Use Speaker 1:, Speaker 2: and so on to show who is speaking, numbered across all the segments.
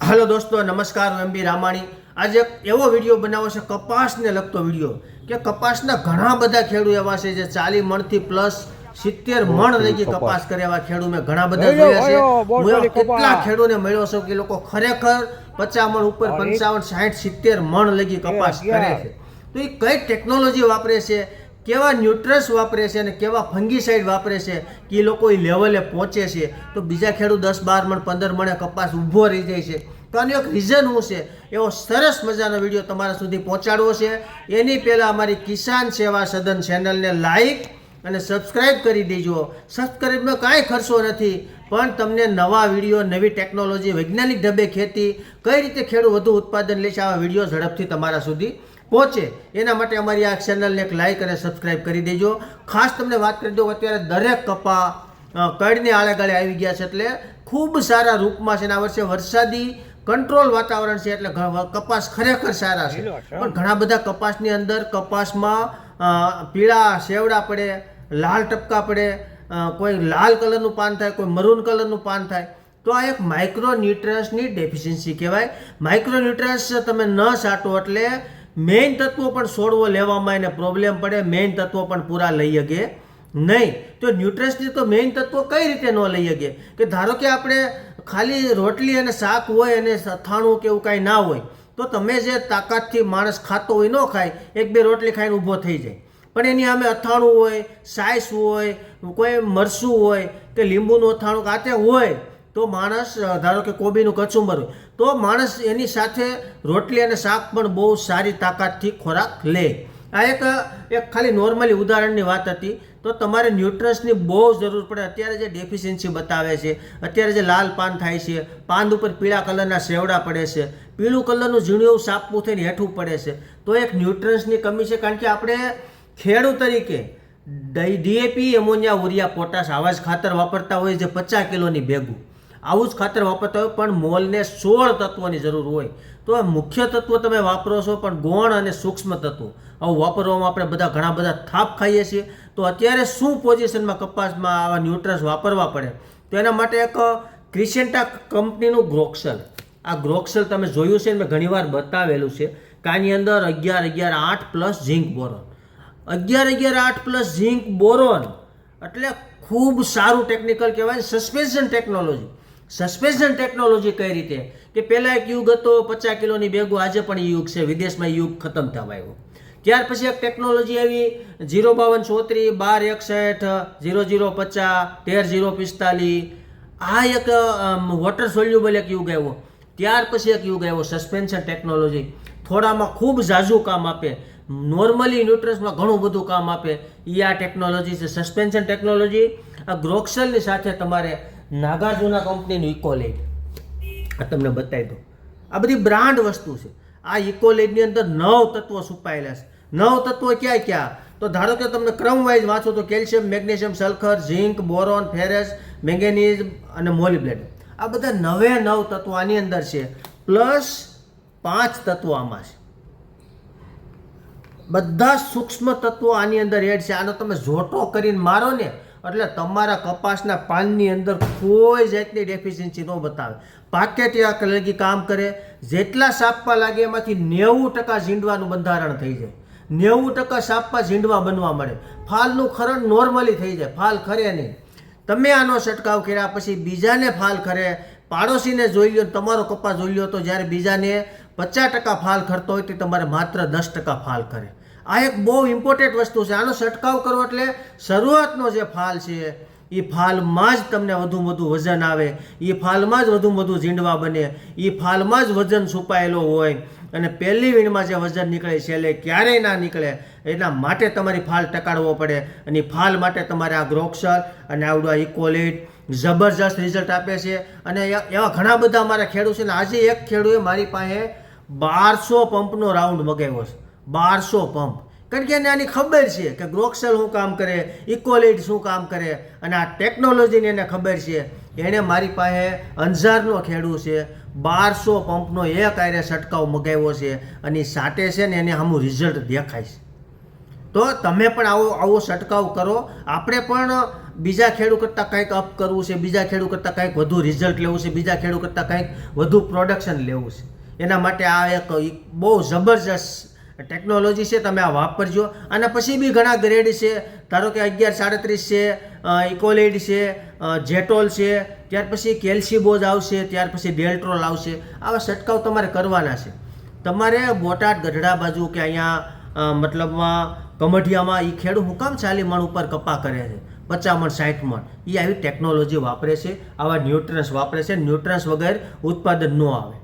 Speaker 1: હાલો દોસ્તો નમસ્કાર હું એમ બી રામાણી. આજે એક એવો વીડિયો બનાવો છે કપાસને લગતો વીડિયો કે કપાસના ઘણા બધા ખેડૂત એવા છે જે ચાલી મણથી પ્લસ સિત્તેર મણ લગી કપાસ. કરે એવા ખેડૂત મેં ઘણા બધા જોયા છે. હું એવા કેટલા
Speaker 2: ખેડૂને
Speaker 1: ખેડૂતને મળ્યો છું કે લોકો ખરેખર પચાસ મણ ઉપર. પંચાવન સાઠ સિત્તેર મણ લગી કપાસ કરે છે. તો એ કઈ ટેકનોલોજી વાપરે છે? કેવા ન્યુટ્રસ વાપરે છે અને કેવા ફંગીસાઇડ વાપરે છે કે એ લોકો એ લેવલે પહોંચે છે. તો બીજા ખેડૂત દસ, બાર મણ, પંદર મણે કપાસ ઊભો રહી જાય છે. તો આનું એક રીઝન શું છે? એવો સરસ મજાનો વીડિયો તમારા સુધી પહોંચાડવો છે. એની પહેલાં અમારી કિસાન સેવા સદન ચેનલને લાઈક અને સબસ્ક્રાઇબ કરી દેજો. સબસ્ક્રાઇબમાં કાંઈ ખર્ચો નથી, પણ તમને નવા વીડિયો, નવી ટેકનોલોજી વૈજ્ઞાનિક ઢબે ખેતી, કઈ રીતે ખેડૂત વધુ ઉત્પાદન લે છે, આવા વીડિયો ઝડપથી તમારા સુધી પહોંચે. એના માટે અમારી આ ચેનલને એક લાઈક અને સબસ્ક્રાઇબ કરી દેજો. ખાસ તમને વાત કરી દઉં અત્યારે દરેક કપા કડને આળેગાળે આવી ગયા છે એટલે ખૂબ સારા રૂપમાં છે અને આ વર્ષે વરસાદી કંટ્રોલ વાતાવરણ છે એટલે કપાસ ખરેખર સારા છે. પણ ઘણા બધા કપાસની અંદર કપાસમાં પીળા શેવડા પડે લાલ ટપકા પડે કોઈ લાલ કલરનું પાન થાય કોઈ મરૂન કલરનું પાન થાય. તો આ એક માઇક્રો ન્યુટ્રન્સની ડેફિશિયન્સી કહેવાય. માઇક્રો ન્યુટ્રન્સ તમે ન સાટો એટલે મેઇન તત્વો પણ છોડવો લેવામાં એને પ્રોબ્લેમ પડે મેઇન તત્વો પણ પૂરા લઈ શકે નહીં. તો ન્યુટ્રન્સની તો મેઇન તત્વો કઈ રીતે ન લઈ શકીએ કે ધારો કે આપણે ખાલી રોટલી અને શાક હોય અને અથાણું કે એવું કાંઈ ના હોય, તો તમે જે તાકાતથી માણસ ખાતો હોય ન ખાય, એક બે રોટલી ખાઈને ઊભો થઈ જાય. પણ એની સામે અથાણું હોય, સાઈસ હોય, કોઈ મરસું હોય, કે લીંબુનું અથાણું કાતે હોય તો માણસ ધારો કે કોબીનું કચુંબર હોય, તો માણસ એની સાથે રોટલી અને શાક પણ બહુ સારી તાકાતથી ખોરાક લે. આ એક એક ખાલી નોર્મલી ઉદાહરણની વાત હતી. તો તમારે ન્યુટ્રન્સની બહુ જરૂર પડે. અત્યારે જે ડેફિશિયન્સી બતાવે છે, અત્યારે જે લાલ પાન થાય છે, પાન ઉપર પીળા કલરના સેવડા પડે છે, પીળું કલરનું ઝીણું એવું સાપવું થઈને હેઠું પડે છે. તો એક ન્યુટ્રન્સની કમી છે. કારણ કે આપણે ખેડૂત તરીકે ડીએપી એમોનિયા ઉરિયા પોટાશ આવા જ ખાતર વાપરતા હોય જે પચાસ કિલોની ભેગું. આવું જ ખાતર વાપરતા હોય, પણ મોલને સોળ તત્વોની જરૂર હોય. તો આ મુખ્ય તત્વો તમે વાપરો છો, પણ ગૌણ અને સૂક્ષ્મ તત્વો. આવું વાપરવામાં આપણે બધા ઘણા બધા થાપ ખાઈએ છીએ. તો અત્યારે શું પોઝિશનમાં કપાસમાં આવા ન્યુટ્રન્સ વાપરવા પડે? તો એના માટે એક ક્રિસેન્ટા કંપનીનું ગ્રોક્સલ. આ ગ્રોક્સલ તમે જોયું છે ને મેં ઘણીવાર બતાવેલું છે કે આની અંદર અગિયાર અગિયાર આઠ પ્લસ ઝીંક બોરોન. અગિયાર અગિયાર આઠ પ્લસ ઝીંક બોરોન એટલે ખૂબ સારું ટેકનિકલ કહેવાય સસ્પેન્શન ટેકનોલોજી. સસ્પેન્શન ટેકનોલોજી કઈ રીતે? કે પહેલાં એક યુગ હતો, પચાસ કિલોની બેગો, આજે પણ યુગ છે. વિદેશમાં યુગ ખતમ થવા આવ્યો. ત્યાર પછી એક ટેકનોલોજી આવી. જીરો બાવન ચોત્રીસ, બાર એકસઠ, જીરો જીરો પચાસ, તેર જીરો પિસ્તાલીસ. આ એક વોટર સોલ્યુબલ એક યુગ આવ્યો. ત્યાર પછી એક યુગ આવ્યો સસ્પેન્શન ટેકનોલોજી થોડામાં ખૂબ ઝાઝું કામ આપે. નોર્મલી ન્યુટ્રન્સમાં ઘણું બધું કામ આપે. એ આ ટેકનોલોજી છે. સસ્પેન્શન ટેકનોલોજી આ ગ્રોક્સલની સાથે તમારે નાગાર્જુના કંપનીનું ઇકોલેટ આ તમને બતાવી દઉં. આ બધી બ્રાન્ડ વસ્તુ છે. આ ઇકોલેટની અંદર નવ તત્વો છુપાયેલા છે. નવ તત્વો ક્યાં ક્યાં? તો ધારો કે તમને ક્રમ વાઇઝ વાંચો તો calcium, magnesium, sulphur, zinc, boron, ferrous, manganese અને મોલિબ્લેડ. આ બધા નવે નવ તત્વો આની અંદર છે. પ્લસ પાંચ તત્વો આમાં છે. બધા સૂક્ષ્મ તત્વો આની અંદર એડ છે. આનો તમે ઝોટો કરીને મારો ને એટલે તમારા કપાસના પાનની અંદર કોઈ જાતની ડેફિશિયન્સી ન બતાવે. પાકેટિયા લગી કામ કરે. જેટલા સાપવા લાગે એમાંથી નેવું ટકા ઝીંડવાનું બંધારણ થઈ જાય. નેવું ટકા સાપવા ઝીંડવા બનવા મળે. ફાલનું ખરણ નોર્મલી થઈ જાય. ફાલ ખરે નહીં. તમે આનો છંટકાવ કર્યા પછી બીજાને ફાલ ખરે. પાડોશીને જોઈ લો તમારો કપાસ જોઈ લ્યો તો જ્યારે બીજાને પચાસ ટકા ફાલ ખરતો હોય તે તમારે માત્ર દસ ટકા ફાલ કરે આ એક બહુ ઇમ્પોર્ટન્ટ વસ્તુ છે. આનો છંટકાવ કરવો એટલે શરૂઆતનો જે ફાલ છે એ ફાલમાં જ તમને વધુ વધુ વજન આવે. એ ફાલમાં જ વધુ વધુ ઝીંડવા બને. એ ફાલમાં જ વજન છુપાયેલો હોય. અને પહેલી વીણમાં જે વજન નીકળે છેલ્લે ક્યારેય ના નીકળે. એના માટે તમારી ફાલ ટકાડવો પડે. અને ફાલ માટે તમારે આ ગ્રોક્સર અને આવડું આ ઇકોલિટ જબરજસ્ત રિઝલ્ટ આપે છે. અને એવા ઘણા બધા અમારા ખેડૂત છે ને, આજે એક ખેડૂએ મારી પાસે બારસો પંપનો રાઉન્ડ મગાવ્યો છે. બારસો પંપ. કારણ કે એને આની ખબર છે કે ગ્રોક્સેલ શું કામ કરે ઇકોલેટ શું કામ કરે, અને આ ટેકનોલોજીની એને ખબર છે. એણે મારી પાસે અંજારનો ખેડૂત છે, બારસો પંપનો એક આરે છંટકાવ મગાવ્યો છે, અને સાટે છે ને એને આમું રિઝલ્ટ દેખાય છે. તો તમે પણ આવો આવો છંટકાવ કરો. આપણે પણ બીજા ખેડૂત કરતાં કંઈક અપ કરવું છે, બીજા ખેડૂત કરતાં કંઈક વધુ રિઝલ્ટ લેવું છે, બીજા ખેડૂત કરતાં કંઈક વધુ પ્રોડક્શન લેવું છે. એના માટે આ એક બહુ જબરજસ્ત ટેકનોલોજી છે, તમે આ વાપરજો. અને પછી બી ઘણા ગ્રેડ છે. ધારો કે અગિયાર સાડત્રીસ છે ઇકોલેડ છે જેટોલ છે, ત્યાર પછી કેલ્સીબોઝ આવશે, ત્યાર પછી ડેલ્ટ્રોલ આવશે. આવા છંટકાવ તમારે કરવાના છે. તમારે બોટાદ ગઢડા બાજુ કે અહીંયા મતલબમાં કમઠિયામાં એ ખેડૂત હું કામ ચાલી મણ ઉપર કપા કરે છે. પચાસ મણ સાઠ મણ. એ આવી ટેકનોલોજી વાપરે છે. આવા ન્યુટ્રન્સ વાપરે છે. ન્યુટ્રન્સ વગર ઉત્પાદન ન આવે.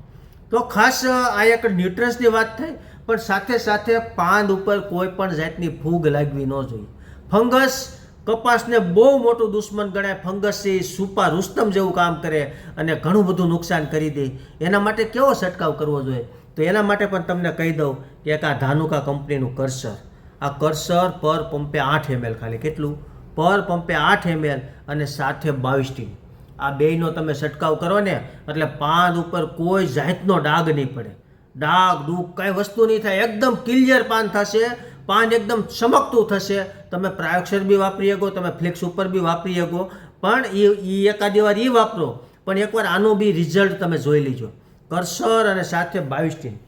Speaker 1: તો ખાસ આ એક ન્યુટ્રન્સની વાત થઈ પણ સાથે સાથે પાંદ ઉપર કોઈ પણ જાતની ફૂગ લાગવી ન જોઈએ. ફંગસ કપાસને બહુ મોટું દુશ્મન ગણાય. ફંગસ એ સુપા રુસ્તમ જેવું કામ કરે અને ઘણું બધું નુકસાન કરી દે. એના માટે કેવો છંટકાવ કરવો જોઈએ? તો એના માટે પણ તમને કહી દઉં કે એક આ ધાનુકા કંપનીનું કરસર. આ કરસર પર પંપે આઠ એમએલ ખાલી. કેટલું? પર પંપે આઠ એમએલ અને સાથે બાવીસ ટીમ. આ બેયનો તમે છંટકાવ કરો ને, એટલે પાન ઉપર કોઈ જાતનો ડાઘ નહીં પડે. ડાઘ, દુઃખ કાંઈ વસ્તુ નહીં થાય. એકદમ ક્લિયર પાન થશે. પાન એકદમ ચમકતું થશે. તમે પ્રાયોક્ષર બી વાપરી શકો, તમે ફ્લેક્સ ઉપર બી વાપરી શકો. પણ એ એ એકાદી વાર એ વાપરો. પણ એકવાર આનું બી રિઝલ્ટ તમે જોઈ લીજો. કરસર અને સાથે બાયોસ્ટીન.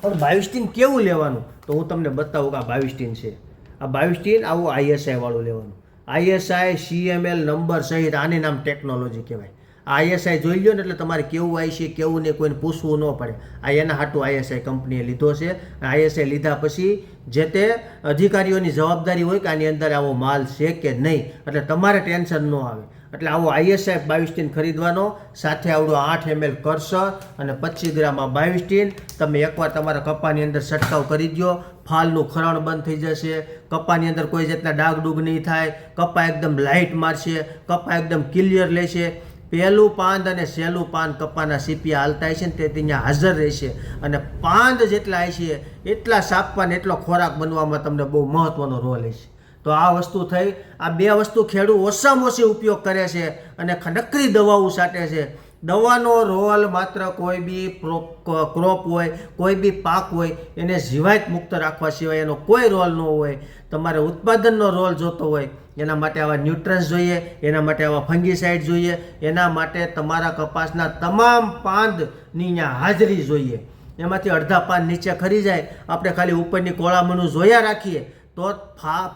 Speaker 1: પણ બાવીસ કેવું લેવાનું? તો હું તમને બતાવું કે આ બાવીસ છે. આ બાયોસ્ટીન આવું આઈએસઆઈ વાળું લેવાનું. આઈએસઆઈ સીએમએલ નંબર સહિત આને નામ ટેકનોલોજી કહેવાય. આઈએસઆઈ જોઈ લ્યો ને એટલે તમારે કેવું આવી છે, કેવું ને કોઈને પૂછવું ન પડે. આ એના હાટું આઈએસઆઈ કંપનીએ લીધો છે. આઈએસઆઈ લીધા પછી જે તે અધિકારીઓની જવાબદારી હોય કે આની અંદર આવો માલ છે કે નહીં, એટલે તમારે ટેન્શન ન આવે. એટલે આવો આઈએસઆઈ બાવીસ ટીન ખરીદવાનો, સાથે આવડો આઠ એમએલ કરસર અને પચીસ ગ્રામમાં બાવીસ ટીન. તમે એકવાર તમારા કપાની અંદર છંટકાવ કરી દો ફાલનું ખરણ બંધ થઈ જશે. કપાની અંદર કોઈ જાતના ડાઘ ડૂગ નહીં થાય. કપા એકદમ લાઇટ મારશે. કપા એકદમ ક્લિયર લેશે. પહેલું પાંદ અને સહેલું પાન કપાના સીપિયા હાલતા છે ને તે ત્યાં હાજર રહેશે અને પાંદ જેટલા છે, એટલા સાપવાને એટલો ખોરાક બનવામાં તમને બહુ મહત્ત્વનો રોલ હશે. તો આ વસ્તુ થઈ. આ બે વસ્તુ ખેડૂત ઓછામાં ઓછી ઉપયોગ કરે છે અને નકરી દવાઓ છાંટે છે. દવાનો રોલ માત્ર કોઈ બી ક્રોપ હોય, કોઈ બી પાક હોય, એને જીવાત મુક્ત રાખવા સિવાય એનો કોઈ રોલ ન હોય. તમારે ઉત્પાદનનો રોલ જોતો હોય એના માટે આવા ન્યુટ્રન્સ જોઈએ, એના માટે આવા ફંગીસાઇડ જોઈએ, એના માટે તમારા કપાસના તમામ પાંદની અહીંયા હાજરી જોઈએ. એમાંથી અડધા પાન નીચે ખરી જાય, આપણે ખાલી ઉપરની કોળામણું જોયા રાખીએ, તો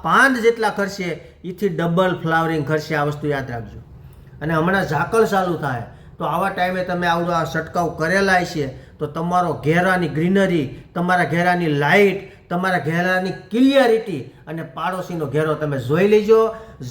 Speaker 1: પાંદ જેટલા ખર્ચે એથી ડબલ ફ્લાવરિંગ ખર્ચે આ વસ્તુ યાદ રાખજો. અને હમણાં ઝાકળ ચાલુ થાય, તો આવા ટાઈમે તમે આવું આ છંટકાવ કરેલા છે તો તમારો ઘેરાની ગ્રીનરી, તમારા ઘેરાની લાઇટ તમારા ઘેરાની ક્લિયરિટી અને પાડોશીનો ઘેરો તમે જોઈ લેજો.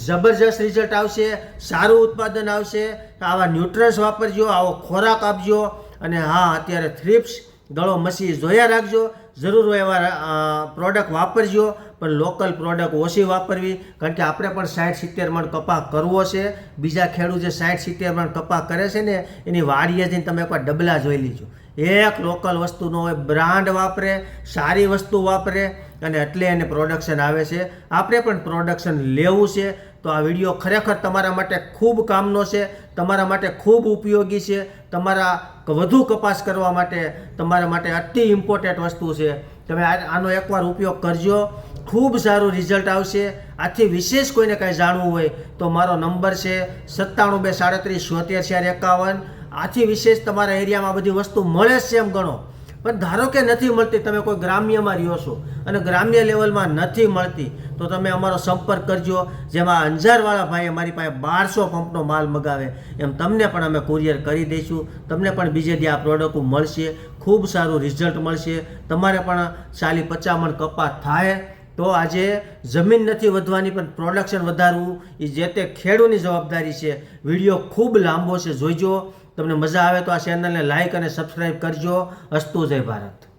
Speaker 1: જબરજસ્ત રિઝલ્ટ આવશે, સારું ઉત્પાદન આવશે. આવા ન્યુટ્રન્સ વાપરજો, આવો ખોરાક આપજો અને હા, અત્યારે થ્રિપ્સ ગળો મસી જોયા રાખજો. જરૂર હોય એવા પ્રોડક્ટ વાપરજો, પણ લોકલ પ્રોડક્ટ ઓછી વાપરવી. કારણ કે આપણે પણ સાઠ સિત્તેર મણ કપા કરવો છે. બીજા ખેડૂત જે સાઠ સિત્તેર મણ કપા કરે છે ને, એની વાડીએ જઈને તમે એકવાર ડબલા જોઈ લીજો. એક લોકલ વસ્તુ ન હોય, બ્રાન્ડ વાપરે, સારી વસ્તુ વાપરે અને એટલે એને પ્રોડક્શન આવે છે. આપણે પણ પ્રોડક્શન લેવું છે. તો આ વીડિયો ખરેખર તમારા માટે ખૂબ કામનો છે, તમારા માટે ખૂબ ઉપયોગી છે, તમારા વધુ કપાસ કરવા માટે, તમારા માટે અતિ ઇમ્પોર્ટન્ટ વસ્તુ છે. તમે આનો એકવાર ઉપયોગ કરજો. ખૂબ સારું રિઝલ્ટ આવશે. આથી વિશેષ કોઈને કાંઈ જાણવું હોય તો મારો નંબર છે સત્તાણું બે સાડત્રીસ, છોતેર ચાર એકાવન આથી વિશેષ તમારા એરિયામાં બધી વસ્તુ મળે છે એમ ગણો. પણ ધારો કે નથી મળતી, તમે કોઈ ગ્રામ્યમાં રહ્યો છો અને ગ્રામ્ય લેવલમાં નથી મળતી, તો તમે અમારો સંપર્ક કરજો. જેમાં અંજારવાળા ભાઈ અમારી પાસે બારસો પંપનો માલ મગાવે. એમ તમને પણ અમે કુરિયર કરી દઈશું. તમને પણ બીજે દી આ પ્રોડક્ટ મળશે. ખૂબ સારું રિઝલ્ટ મળશે. તમારે પણ ચાલી પચામણ કપાત થાય. તો આજે જમીન નથી વધવાની, પણ પ્રોડક્શન વધારવું એ જે તે ખેડૂની જવાબદારી છે. વીડિયો ખૂબ લાંબો છે, જોઈજો. તમને મજા આવે તો આ ચેનલને લાઇક અને સબસ્ક્રાઈબ કરજો. અસ્તુ જય ભારત.